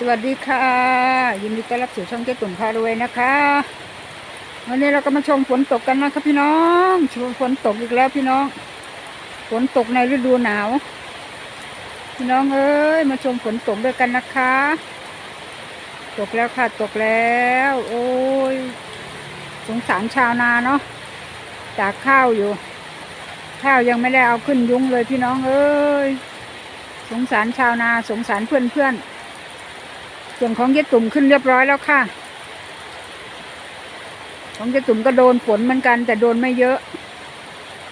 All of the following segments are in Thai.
สวัสดีค่ะ ยินดีต้อนรับสู่ช่องเจ๊ตุ่มพารวยนะคะ วันนี้เราก็มาชมฝนตกกันนะคะพี่น้องชมฝนตกอีกแล้วพี่น้อง ฝนตกในฤดูหนาว พี่น้องเอ้ยมาชมฝนตกด้วยกันนะคะ ตกแล้วค่ะตกแล้ว โอ้ยสงสารชาวนาเนาะจากข้าวอยู่ ข้าวยังไม่ได้เอาขึ้นยุ้งเลยพี่น้องเอ้ยสงสารชาวนาสงสารเพื่อนเพื่อน ส่วนของเจ๊ตุ่มขึ้นเรียบร้อยแล้วค่ะ ของเจ๊ตุ่มก็โดนฝนเหมือนกัน แต่โดนไม่เยอะ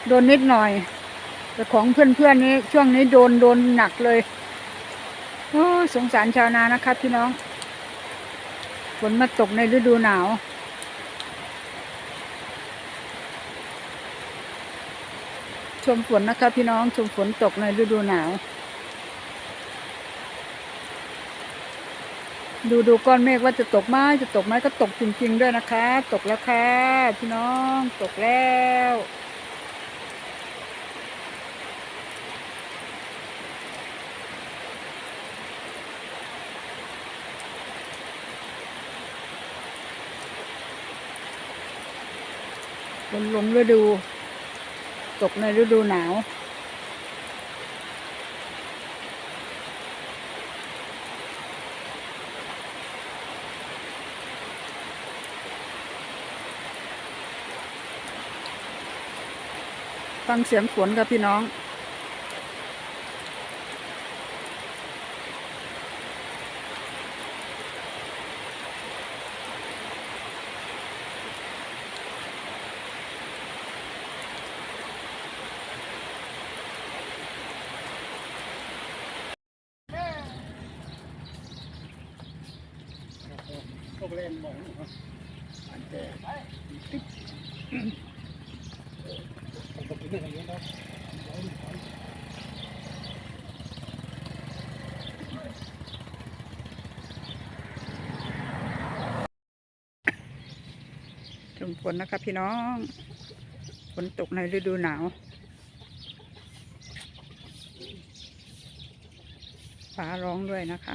โดนนิดหน่อย แต่ของเพื่อนๆนี้ช่วงนี้โดนโดนหนักเลยโอ้สงสารชาวนานะคะพี่น้อง ฝนมาตกในฤดูหนาวชมฝนนะคะพี่น้องชมฝนตกในฤดูหนาว ดูดูก้อนเมฆว่าจะตกไหมจะตกไหมก็ตกจริง ๆ ด้วยนะคะ ตกแล้วค่ะพี่น้องตกแล้วฝนลงฤดู ตกในฤดูหนาว ฟังเสียงฝนกับพี่น้องพวกเล่นมองอันแต่ผมก็ไม่เห็ นแล้วชมฝนนะคะพี่น้องฝนตกในฤดูหนาวฟ้าร้องด้วยนะคะ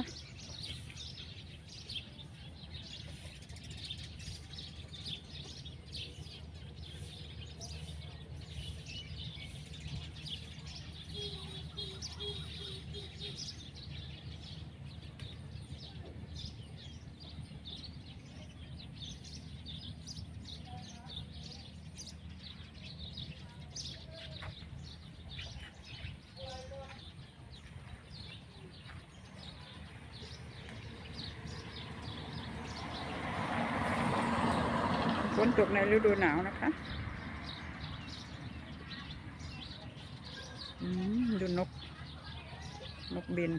นตกในฤดูหนาวนะคะอืมดูนก นกบิน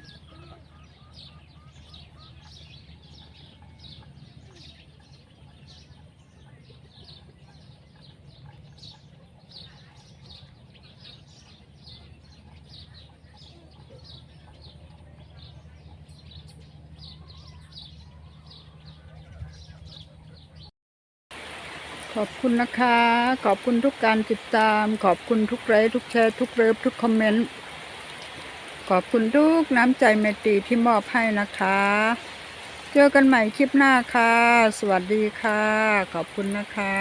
ขอบคุณนะคะ ขอบคุณทุกการติดตาม ขอบคุณทุกไลค์ทุกแชร์ทุกเลิฟทุกคอมเมนต์ ขอบคุณทุกน้ำใจเมตตีที่มอบให้นะคะ เจอกันใหม่คลิปหน้าค่ะ สวัสดีค่ะ ขอบคุณนะคะ